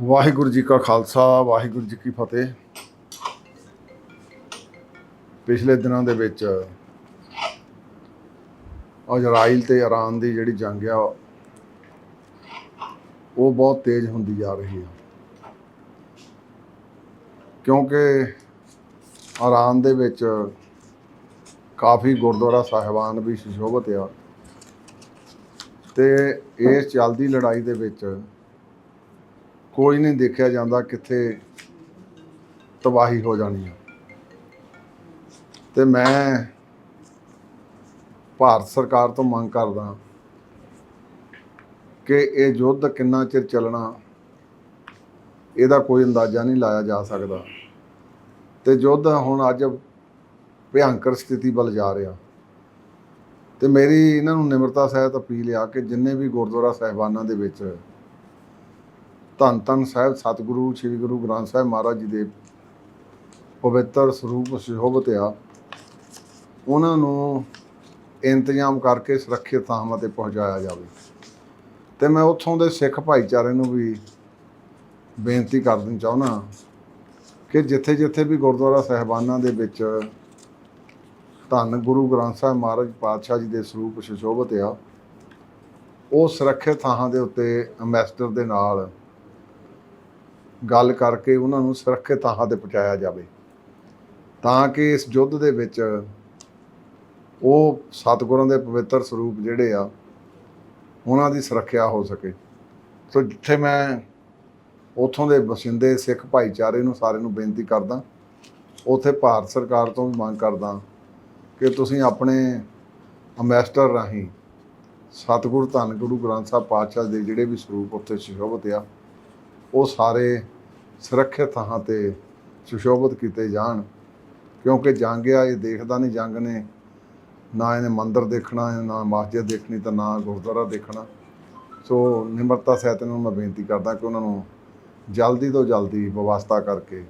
ਵਾਹਿਗੁਰੂ ਜੀ ਕਾ ਖਾਲਸਾ, ਵਾਹਿਗੁਰੂ ਜੀ ਕੀ ਫਤਿਹ। ਪਿਛਲੇ ਦਿਨਾਂ ਦੇ ਵਿੱਚ ਇਜ਼ਰਾਈਲ ਤੇ ਇਰਾਨ ਦੀ ਜਿਹੜੀ ਜੰਗ ਆ, ਉਹ ਬਹੁਤ ਤੇਜ਼ ਹੁੰਦੀ ਜਾ ਰਹੀ ਹੈ ਕਿਉਂਕਿ ਇਰਾਨ ਦੇ ਵਿੱਚ ਕਾਫੀ ਗੁਰਦੁਆਰਾ ਸਾਹਿਬਾਨ ਵੀ ਸੁਸ਼ੋਭਿਤ ਆ ਤੇ ਇਸ ਚੱਲਦੀ ਲੜਾਈ ਦੇ ਵਿੱਚ ਕੋਈ ਨਹੀਂ ਦੇਖਿਆ ਜਾਂਦਾ ਕਿੱਥੇ ਤਬਾਹੀ ਹੋ ਜਾਣੀ ਹੈ ਤੇ ਮੈਂ ਭਾਰਤ ਸਰਕਾਰ ਤੋਂ ਮੰਗ ਕਰਦਾ ਕਿ ਇਹ ਯੁੱਧ ਕਿੰਨਾ ਚਿਰ ਚੱਲਣਾ, ਇਹਦਾ ਕੋਈ ਅੰਦਾਜ਼ਾ ਨਹੀਂ ਲਾਇਆ ਜਾ ਸਕਦਾ। ਤੇ ਯੁੱਧ ਹੁਣ ਅੱਜ ਭਿਆੰਕਰ ਸਥਿਤੀ ਵੱਲ ਜਾ ਰਿਹਾ। ਤੇ ਮੇਰੀ ਇਹਨਾਂ ਨੂੰ ਨਿਮਰਤਾ ਸਹਿਤ ਅਪੀਲ ਆ ਕਿ ਜਿੰਨੇ ਵੀ ਗੁਰਦੁਆਰਾ ਸਾਹਿਬਾਨਾਂ ਦੇ ਵਿੱਚ ਧੰਨ ਧੰਨ ਸਾਹਿਬ, ਸਤਿਗੁਰੂ, ਸ੍ਰੀ ਗੁਰੂ ਗ੍ਰੰਥ ਸਾਹਿਬ ਮਹਾਰਾਜ ਜੀ ਦੇ ਪਵਿੱਤਰ ਸਰੂਪ ਸੁਸ਼ੋਭਿਤ ਆ ਉਹਨਾਂ ਨੂੰ ਇੰਤਜ਼ਾਮ ਕਰਕੇ ਸੁਰੱਖਿਅਤ ਥਾਵਾਂ ਤੇ ਪਹੁੰਚਾਇਆ ਜਾਵੇ। ਤੇ ਮੈਂ ਉੱਥੋਂ ਦੇ ਸਿੱਖ ਭਾਈਚਾਰੇ ਨੂੰ ਵੀ ਬੇਨਤੀ ਕਰਨੀ ਚਾਹੁੰਦਾ ਕਿ ਜਿੱਥੇ ਜਿੱਥੇ ਵੀ ਗੁਰਦੁਆਰਾ ਸਾਹਿਬਾਨਾਂ ਦੇ ਵਿੱਚ ਧੰਨ ਗੁਰੂ ਗ੍ਰੰਥ ਸਾਹਿਬ ਮਹਾਰਾਜ ਪਾਤਸ਼ਾਹ ਜੀ ਦੇ ਸਰੂਪ ਸੁਸ਼ੋਭਿਤ ਆ ਉਹ ਸੁਰੱਖਿਅਤ ਥਾਵਾਂ ਦੇ ਉੱਤੇ ਅੰਬੈਸਡਰ ਦੇ ਨਾਲ ਗੱਲ ਕਰਕੇ ਉਹਨਾਂ ਨੂੰ ਸੁਰੱਖਿਅਤ ਥਾਂ ਤੇ ਪਹੁੰਚਾਇਆ ਜਾਵੇ। ਤਾਂ ਕਿ ਇਸ ਯੁੱਧ ਦੇ ਵਿੱਚ ਉਹ ਸਤਿਗੁਰਾਂ ਦੇ ਪਵਿੱਤਰ ਸਰੂਪ ਜਿਹੜੇ ਆ, ਉਹਨਾਂ ਦੀ ਸੁਰੱਖਿਆ ਹੋ ਸਕੇ। ਸੋ ਜਿੱਥੇ ਮੈਂ ਉਥੋਂ ਦੇ ਵਸਿੰਦੇ ਸਿੱਖ ਭਾਈਚਾਰੇ ਨੂੰ ਸਾਰੇ ਨੂੰ ਬੇਨਤੀ ਕਰਦਾ, ਉਥੇ ਭਾਰਤ ਸਰਕਾਰ ਤੋਂ ਵੀ ਮੰਗ ਕਰਦਾ ਕਿ ਤੁਸੀਂ ਆਪਣੇ ਅੰਬੈਸਡਰ ਰਾਹੀਂ ਸਤਿਗੁਰੂ ਧੰਨ ਗੁਰੂ ਗ੍ਰੰਥ ਸਾਹਿਬ ਪਾਤਸ਼ਾਹ ਦੇ ਜਿਹੜੇ ਵੀ ਸਰੂਪ ਉੱਥੇ ਸੁਸ਼ੋਭਿਤ ਆ ਉਹ ਸਾਰੇ ਸੁਰੱਖਿਅਤ ਥਾਂ ਤੇ ਸੁਸ਼ੋਭਿਤ ਕੀਤੇ ਜਾਣ, ਕਿਉਂਕਿ ਜੰਗ ਆ ਇਹ ਦੇਖਦਾ ਨਹੀਂ, ਜੰਗ ਨੇ ਨਾ ਇਹਨੇ ਮੰਦਿਰ ਦੇਖਣਾ, ਨਾ ਮਸਜਿਦ ਦੇਖਣੀ ਤਾਂ ਨਾ ਗੁਰਦੁਆਰਾ ਦੇਖਣਾ। ਸੋ ਨਿਮਰਤਾ ਸਹਿਤ ਨੂੰ ਮੈਂ ਬੇਨਤੀ ਕਰਦਾ ਕਿ ਉਹਨਾਂ ਨੂੰ ਜਲਦੀ ਤੋਂ ਜਲਦੀ ਵਿਵਸਥਾ ਕਰਕੇ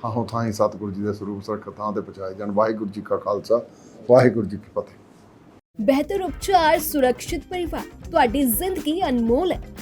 ਥਾਂ ਥਾਂ ਹੀ ਸਤਿਗੁਰੂ ਜੀ ਦੇ ਸਰੂਪ ਸੁਰੱਖਿਅਤ ਥਾਂ ਤੇ ਪਹੁੰਚਾਏ ਜਾਣ। ਵਾਹਿਗੁਰੂ ਜੀ ਕਾ ਖਾਲਸਾ, ਵਾਹਿਗੁਰੂ ਜੀ ਕੀ ਫਤਿਹ। ਬਿਹਤਰ ਉਪਚਾਰ, ਸੁਰੱਖਿਅਤ ਪਰਿਵਾਰ, ਤੁਹਾਡੀ ਜ਼ਿੰਦਗੀ ਅਨਮੋਲ ਹੈ।